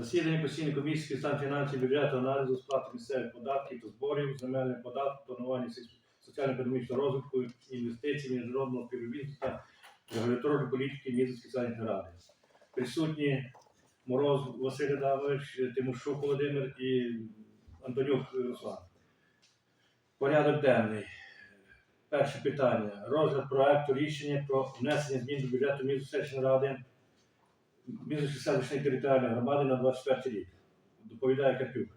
Засідання постійної комісії питань фінансів, бюджету, аналізу, сплати місцевих податків та зборів, земельних податків, планування соціально-економічного розвитку, інвестицій, міжнародного співробітництва, регуляторної політики Мізицької селищної ради. Присутні Мороз Василь Адамович, Тимошук Володимир і Антонюк Руслан. Порядок денний. Перше питання. Розгляд проекту рішення про внесення змін до бюджету селищної ради Мізочки селищної територіальної громади на 24 рік. Доповідає Карпюк.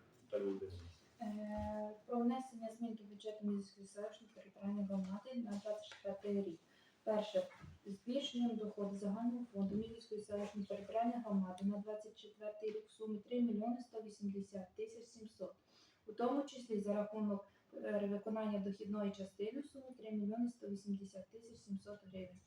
Е, Про внесення змін до бюджету міської селищної територіальної громади на 24 рік. Перше. Збільшенням доходу загального фонду Мізівської селищної територіальної громади на 24 рік в сумі 3 мільйони 180 тисяч 700. У тому числі за рахунок е, виконання дохідної частини в сумі 3 мільйони 180 тисяч 700 гривень.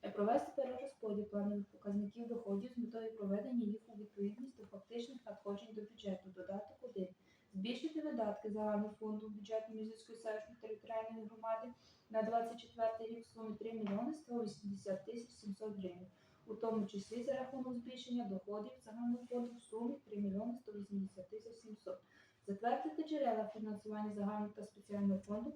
Провести перерозподіл планових показників доходів з метою проведення їх у відповідність до фактичних надходжень до бюджету. Додаток 1. Збільшити видатки загального фонду бюджету Мізицької селищної територіальної громади на 24 рік в сумі 3 мільйони 180 тисяч 700 гривень, у тому числі за рахунок збільшення доходів загального фонду в сумі 3 мільйони 180 тисяч 700. Затвердити джерела фінансування загального та спеціального фонду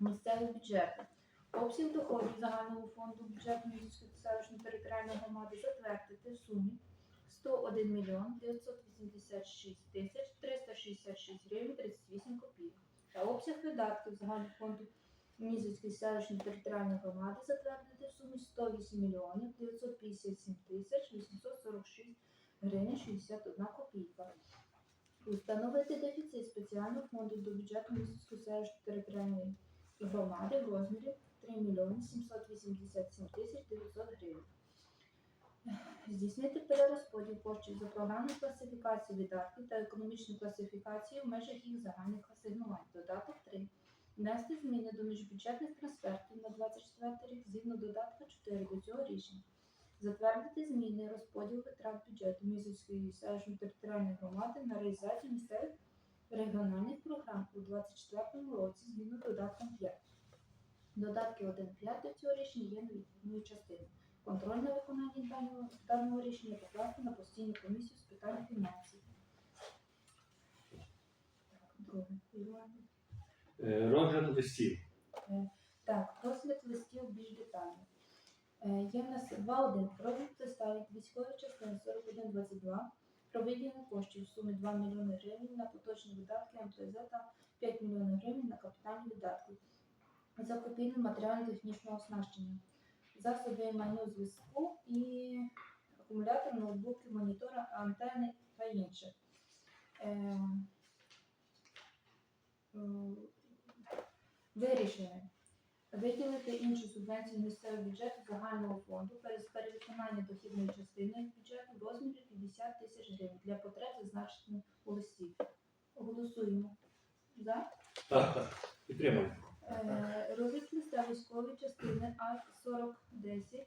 місцевих бюджетів. Обсяг доходів загального фонду бюджету Мізицької селищної територіальної громади затвердити в сумі 101 мільйон 986 тисяч 366 гривень 38 копійок. Та обсяг видатків загального фонду Мізицької селищної територіальної громади затвердити в сумі 108 мільйонів 957 тисяч 846 гривень 61 копійка. Установити дефіцит спеціального фонду до бюджету Мізицької селищної територіальної громади в розмірі 3 мільйони 787 тисяч 900 гривень. Здійснити перерозподіл коштів за програмну класифікацію видатків та економічну класифікацію в межах їх загальних асигнувань. Додаток 3. Внести зміни до міжбюджетних трансфертів на 24 рік згідно додатка 4 до цього рішення. Затвердити зміни розподіл витрат бюджету Мізівської селищної територіальної громади на реалізацію місцевих регіональних програм у 2024 році згідно додатком 5. Додатки 1.5 до цього рішення є невідповідною частиною. Контроль на виконання даного, даного рішення покласти на постійну комісію з питань фінансів. Так, друге. Е, Розгляд листів. Так, розгляд листів більш детально. Е, Є в нас 2.1. Розгляд листа від військової частини 4122 про виділення коштів в сумі 2 мільйони гривень на поточні видатки МТЗ та 5 мільйонів гривень на капітальні видатки. Закупівлю матеріально-технічного оснащення, засоби майно зв'язку і акумулятор, ноутбуки, монітори, антени та інше. Е, Вирішили виділити іншу субвенцію місцевого бюджету загального фонду перед перевиконання дохідної частини бюджету в розмірі 50 тисяч гривень для потреб, зазначених листі. Голосуємо. За? Так, так. Підтримуємо. Е, Розгляд листа військової частини А4010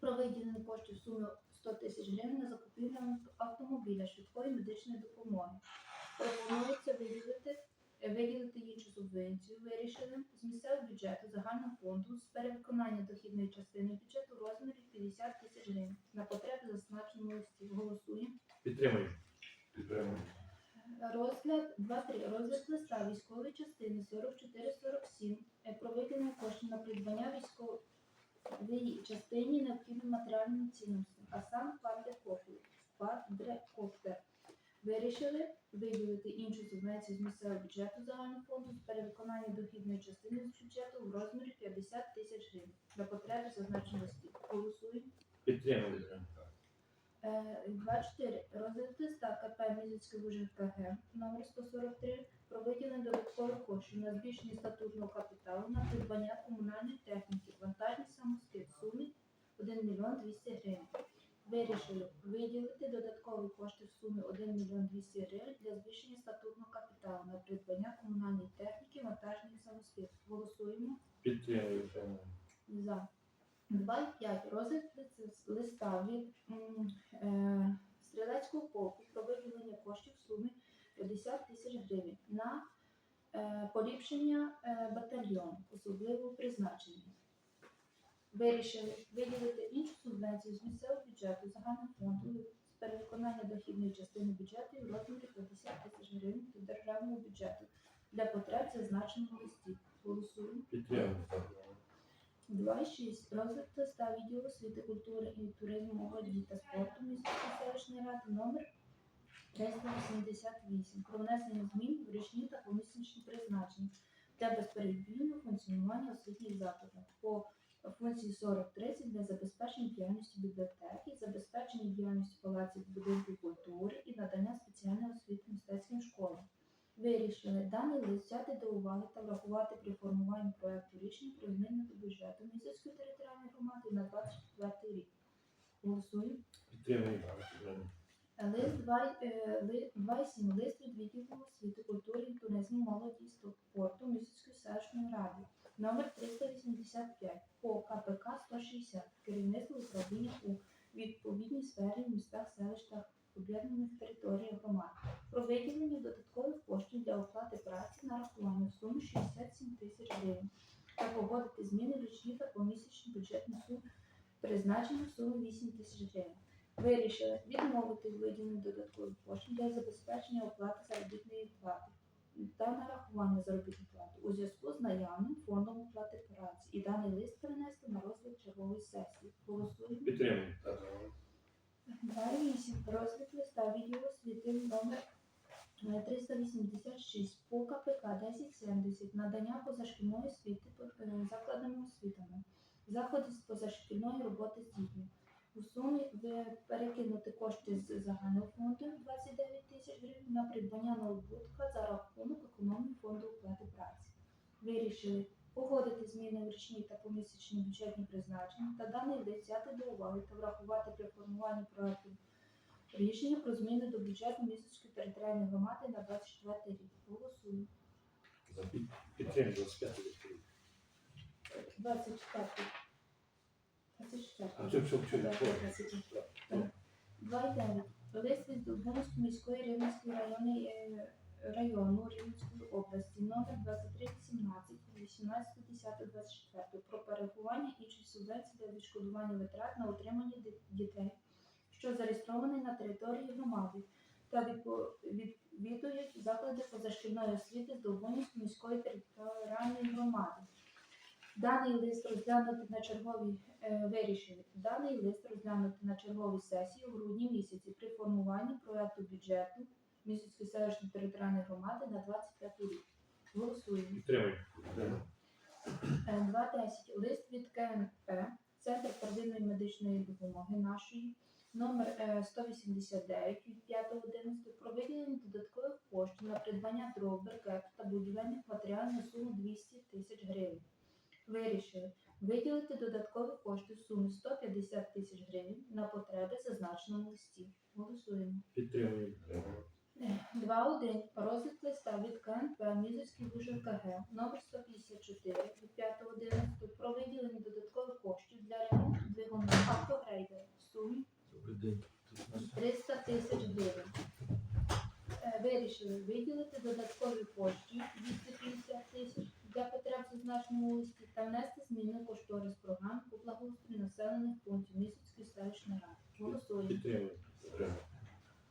про виділення коштів в сумі 100 тисяч гривень на закупівлю автомобіля швидкої медичної допомоги. Пропонується виділити, е, виділити іншу субвенцію, вирішили з місцевого бюджету загального фонду з перевиконання дохідної частини бюджету в розмірі 50 тисяч гривень на потреби зазначеного листі. Голосуємо. Підтримуємо. Підтримуємо. Розгляд 2.3. Розгляд листа військової частини 4447 е, про виділення коштів на придбання військової частині необхідним матеріальним цінностям, а сам квадрокоптер. Квадрокоптер. Вирішили виділити іншу з місцевого бюджету загального фонду з перевиконання дохідної частини з бюджету в розмірі 50 тисяч гривень для потреби зазначеного листі. Голосуємо. Підтримуємо. Е, 24. Розгляд листа КП Мізицький ВЖКГ номер 143 про виділення додаткових коштів на збільшення статутного капіталу на придбання комунальної техніки, вантажний самоскид в сумі 1 мільйон 200 гривень. Вирішили виділити додаткові кошти в сумі 1 мільйон 200 гривень для збільшення статутного капіталу на придбання комунальної техніки, вантажний самоскид. Голосуємо. Підтримуємо. За. 2,5. Розгляд листа від е, стрілецького полку про виділення коштів в сумі 50 тисяч гривень на е, поліпшення е, батальйону особливого призначення. Вирішили виділити іншу субвенцію з місцевого бюджету загального фонду з перевиконання дохідної частини бюджету в розмірі 50 тисяч гривень до державного бюджету для потреб зазначеного листі. Голосуємо. Підтримуємо. 2.6. Розвиток та відділу освіти, культури і туризму, молоді та спорту міської селищної ради номер 388 про внесення змін в річні та помісячні призначення для безперебійного функціонування освітніх закладів по функції 4030 для забезпечення діяльності бібліотеки, забезпечення діяльності палаців будинків культури і надання спеціальної освіти мистецьким школам. Вирішили даний лист взяти до уваги та врахувати при формуванні проекту рішення про зміни до бюджету місяцької територіальної громади на 24 рік. Голосуємо. Підтримуємо. Лист 2, е, ли- 2.7. Лист від відділу освіти, культури туризму молоді і спорту місяцької селищної ради. Номер 385 по КПК 160. Керівництво управління у відповідній сфері в містах, селищах, об'єднаних територіях громад. Про виділення додаткових коштів для оплати праці на рахування в сумі 67 тисяч гривень та погодити зміни в річні та помісячні бюджетні суми призначення в сумі 8 тисяч гривень. Вирішили відмовити в виділенні додаткових коштів для забезпечення оплати заробітної плати та нарахування заробітної плати у зв'язку з наявним фондом оплати праці. І даний лист перенести на розгляд чергової сесії. Голосуємо. Підтримуємо. 2.8. Розгляд листа відділу освіти номер е, 386 по КПК 1070 надання позашкільної освіти по- е, закладами освітами. Заходи з позашкільної роботи з дітьми. У сумі ви- перекинути кошти з загального фонду 29 тисяч гривень на придбання ноутбука за рахунок економії фонду оплати праці. Вирішили зміни в річні та помісячні бюджетні призначення та даний лист взяти до уваги та врахувати при формуванні проекту рішення про зміни до бюджету місяцької територіальної громади на 24 рік. Голосуємо. Підтримуємо. 25 рік. 24. 24. А що, що, що? 2.9. Лист від Долбунської міської Рівненської районної е, району Рівненської області номер 2317 18.10.24 про перерахування інших субвенцій для відшкодування витрат на утримання дітей, що зареєстровані на території громади та відвідують заклади позашкільної освіти з Долбунської міської територіальної громади. Даний лист розглянути на черговій е, вирішили. Даний лист розглянути на черговій сесії у грудні місяці при формуванні проекту бюджету місяцької селищної територіальної громади на 25 рік. Голосуємо. Підтримуємо. Е, 2.10. Лист від КНП, Центр первинної медичної допомоги нашої, номер е, 189 від 5.11 про виділення додаткових коштів на придбання дров, брикет та будівельних матеріалів на суму 200 тисяч гривень. Вирішили виділити додаткові кошти в сумі 150 тисяч гривень на потреби зазначеному листі. Голосуємо. Підтримуємо. 2.1. Розгляд листа від КНП Мізовський вужин КГ номер 154 від 5.11 про виділення додаткових коштів для ремонту двигуна автогрейдер в сумі 300 тисяч гривень. Е, Вирішили виділити додаткові кошти 250 тисяч для потреб зазначеного листі та внести зміни в кошторис програм по благоустрою населених пунктів Місяцької селищної ради. Голосуємо. Підтримуємо. Підтримуємо.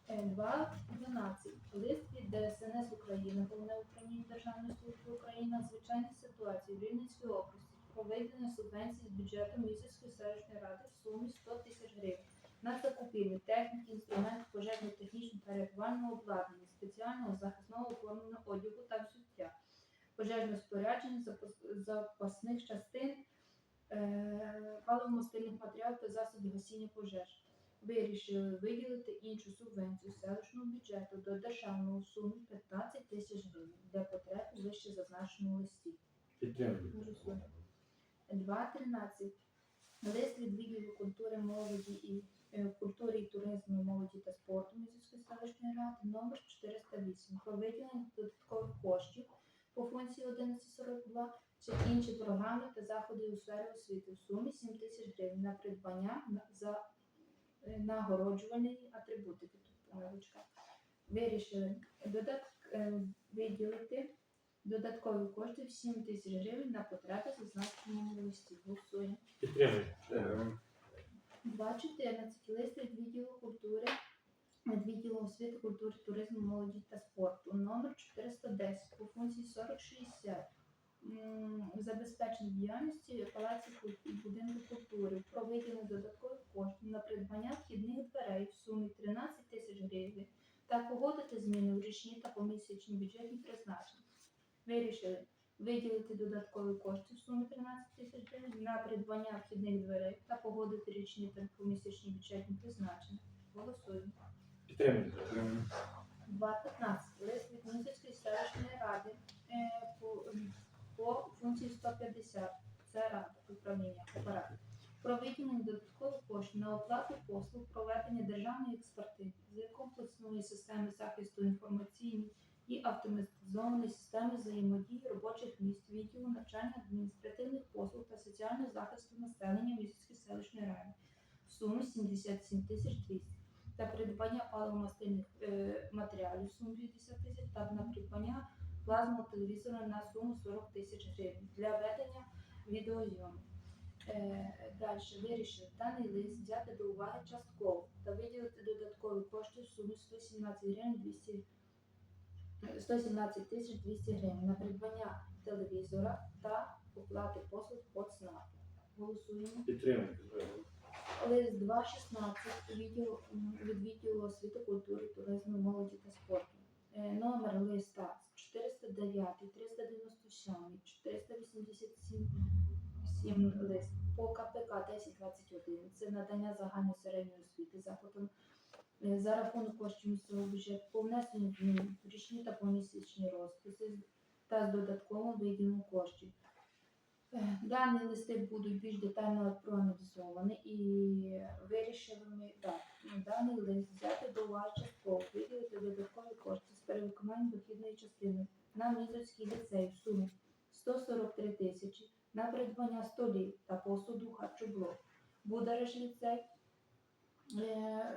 2.12. Лист від ДСНС України, Головне управління Державної служби України, надзвичайних ситуацій в Рівненській області про виділення субвенції з бюджету місяцької селищної ради в сумі 100 тисяч гривень на закупівлю техніки, інструментів пожежно-технічного та рятувального обладнання, спеціального захисного оформленого одягу та взуття, пожежного спорядження, запасних частин, е, матеріалів та засобів гасіння пожеж вирішили виділити іншу субвенцію з селищного бюджету до державного суми 15 тисяч гривень для потреб вище зазначеному листі. Підтримуємо. 2.13. Лист від відділу культури, молоді і культури і туризму, молоді та спорту Місяцької селищної ради номер 408 про виділення додаткових коштів по функції 1142 чи інші програми та заходи у сфері освіти в сумі 7 тисяч гривень на придбання за е, нагороджувальні атрибутики. Вирішили додат, е, виділити додаткові кошти в 7 тисяч гривень на потреби зазначеному листі. Голосуємо. Підтримуємо. 2.14. Лист від відділу культури, освіти, культури, туризму, молоді та спорту. Номер 410 по функції 4060 м, забезпечення діяльності палаців будинку культури про виділення додаткових коштів на придбання вхідних дверей в сумі 13 тисяч гривень та погодити зміни в річні та помісячні бюджетні призначення. Вирішили виділити додаткові кошти в сумі 13 тисяч гривень на придбання вхідних дверей та погодити річні та помісячні бюджетні призначення. Голосуємо. Підтримуємо. 2.15. Лист від Місяцької селищної ради е, по, по функції 150. Це рада управління апарат. Про виділення додаткових коштів на оплату послуг проведення державної експертизи комплексної системи захисту інформаційної і автоматизованої системи взаємодії робочих місць, відділу навчання адміністративних послуг та соціального захисту населення Місяцької селищної ради в сумі 77 тисяч 200 та придбання паливомастильних е, матеріалів в сумі 50 тисяч та на придбання плазмового телевізора на суму 40 тисяч гривень для ведення відеозйомок. Е, Далі вирішили даний лист взяти до уваги частково та виділити додаткові кошти в сумі 117 гривень 200 е, 117 тисяч 200 гривень на придбання телевізора та оплати послуг по ЦНАПу. Голосуємо. Підтримуємо. Лист 2.16 відділ, м, від відділу освіти, культури, туризму, молоді та спорту. Е, Номер листа 409, 397, 487 сім лист по КПК 1021. Це надання загальної середньої освіти заходом за рахунок коштів місцевого бюджету по внесенню змін в річні та помісячні розписи та з додатковим виділенням коштів. Е, Дані листи будуть більш детально проаналізовані і вирішили ми так. Даний лист взяти до уваги частково, виділити додаткові кошти з перевиконанням дохідної частини на Мізоцький ліцей в сумі 143 тисячі на придбання столів та посуду харчоблок. Будареш ліцей е,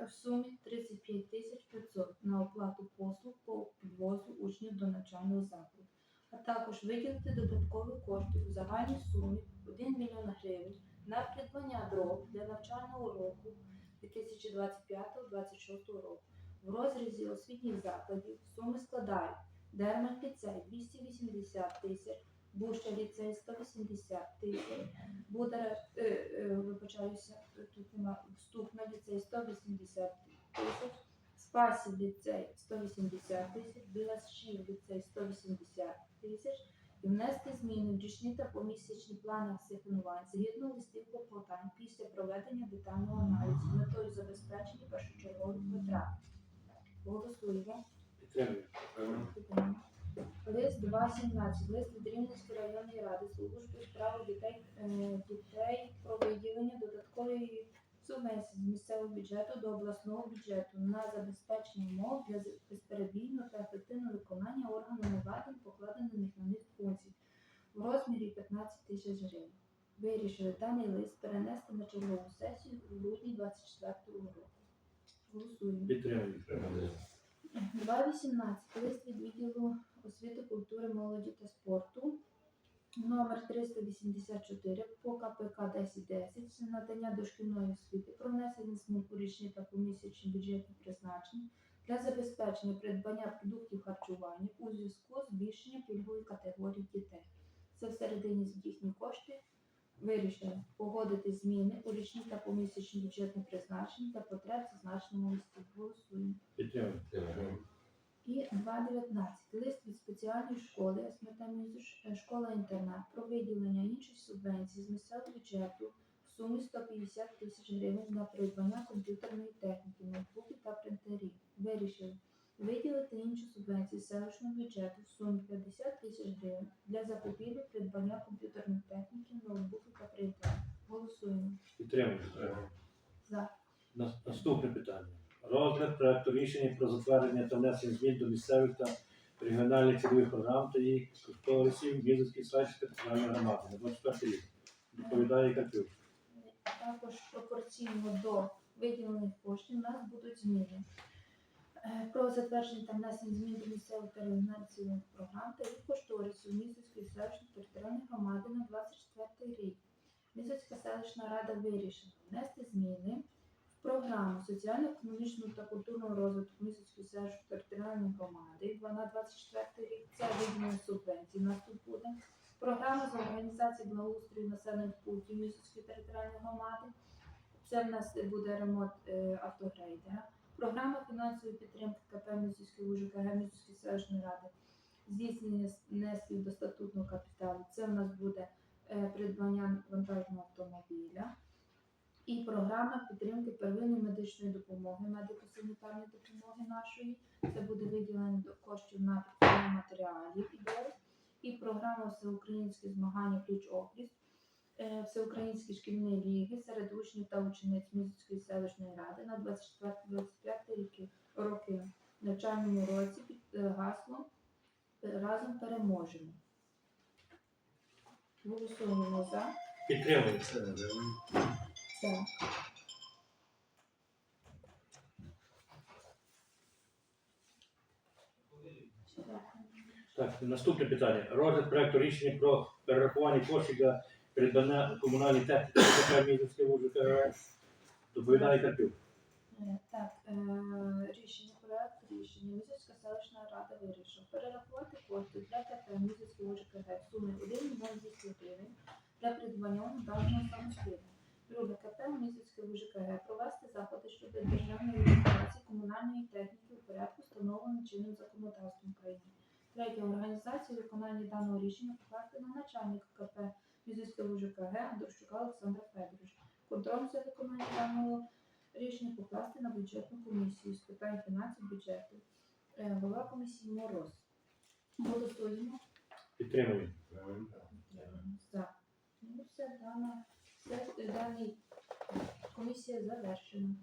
в сумі 35 тисяч 500 на оплату послуг по підвозу учнів до навчального закладу а також виділити додаткові кошти у загальній сумі 1 мільйон гривень на придбання дров для навчального року 2025-2026 року. В розрізі освітніх закладів суми складають Дермаль ліцей 280 тисяч, Буща ліцей 180 тисяч, Будар, е, е, вибачаюся, тут нема вступна ліцей 180 тисяч, Спасів ліцей 180 тисяч, Білашів ліцей 180 тисяч. І внести зміни в річні та помісячні плани асигнувань згідно листів клопотань після проведення детального аналізу з метою забезпечення першочергових витрат. Голосуємо. Підтримуємо. Лист 2.17. Лист від Рівненської районної ради служби у справах дітей, е, дітей про виділення додаткової субвенції з місцевого бюджету до обласного бюджету на забезпечення умов для безперебійного та ефективного виконання органами влади покладених на них функцій в розмірі 15 тисяч гривень. Вирішили даний лист перенести на чергову сесію у грудні 24 року. Голосуємо. Підтримуємо. 2.18. Лист від відділу освіти, культури, молоді та спорту. Номер 384 по КПК 1010 це надання дошкільної освіти про внесення змін у річні та помісячні бюджетні призначення для забезпечення придбання продуктів харчування у зв'язку з збільшенням пільгової категорії дітей. Це всередині їхні кошти вирішили погодити зміни у річні та помісячні бюджетні призначення та потреб зазначеному листі. Голосуємо. Підтримуємо. І 2.19. Лист від спеціальної школи «Сметамізуш», е, школа-інтернат про виділення інших субвенцій з місцевого бюджету в сумі 150 тисяч гривень на придбання комп'ютерної техніки, ноутбуків та принтерів. Вирішили виділити інші субвенції з селищного бюджету в сумі 50 тисяч гривень для закупівлі придбання комп'ютерної техніки, ноутбуків та принтерів. Голосуємо. Підтримуємо. За. Наступне питання. Розгляд проекту рішення про затвердження та внесення змін до місцевих та регіональних цільових програм та їх кошторисів Візовської селищної територіальної громади на 24 рік. Доповідає Катюк. також пропорційно до виділених коштів у нас будуть зміни. Е, Про затвердження та внесення змін до місцевих та регіональних програм та їх кошторисів Місяцької селищної територіальної громади на 24 рік. Місяцька селищна рада вирішила внести зміни в Програму соціально-економічного та культурного розвитку Місяцької селищної територіальної громади на 24 рік. Це виділення субвенцій. У нас буде. Програма з організації благоустрою населених пунктів Місяцької територіальної громади. Це в нас буде ремонт е, автогрейдера. Програма фінансової підтримки КП Місяцької УЖКГ Місяцької селищної ради. Здійснення внесків до статутного капіталу. Це в нас буде е, придбання вантажного автомобіля. І програма підтримки первинної медичної допомоги, медико-санітарної допомоги нашої. Це буде виділення коштів на підтримання матеріалів. І програма Всеукраїнські змагання пліч опліч е, Всеукраїнські шкільні ліги серед учнів та учениць Місяцької селищної ради на 24-25 роки, роки навчальному році під е, гаслом е, разом переможемо. Голосуємо за. Підтримуємо. Так. Так, наступне питання. Розгляд проекту рішення про перерахування коштів для придбання комунальної техніки КП Мізинське УЖКГ. Доповідає Карпюк. Е, Так, е, рішення проект рішення Місяцька селищна рада вирішила перерахувати кошти для КП Місяцького ЖКГ в сумі 1 мільйон 200 гривень для придбання монтажного самостійного. Друге КП Місяцьке ЖКГ провести заходи щодо державної реєстрації комунальної техніки у порядку, встановленим чинним законодавством України. Третє організацію виконання даного рішення комісію з питань фінансів бюджету. Була Голова комісії Мороз. Голосуємо. Підтримуємо. За. Ну, все, дана, все, дані комісія завершена.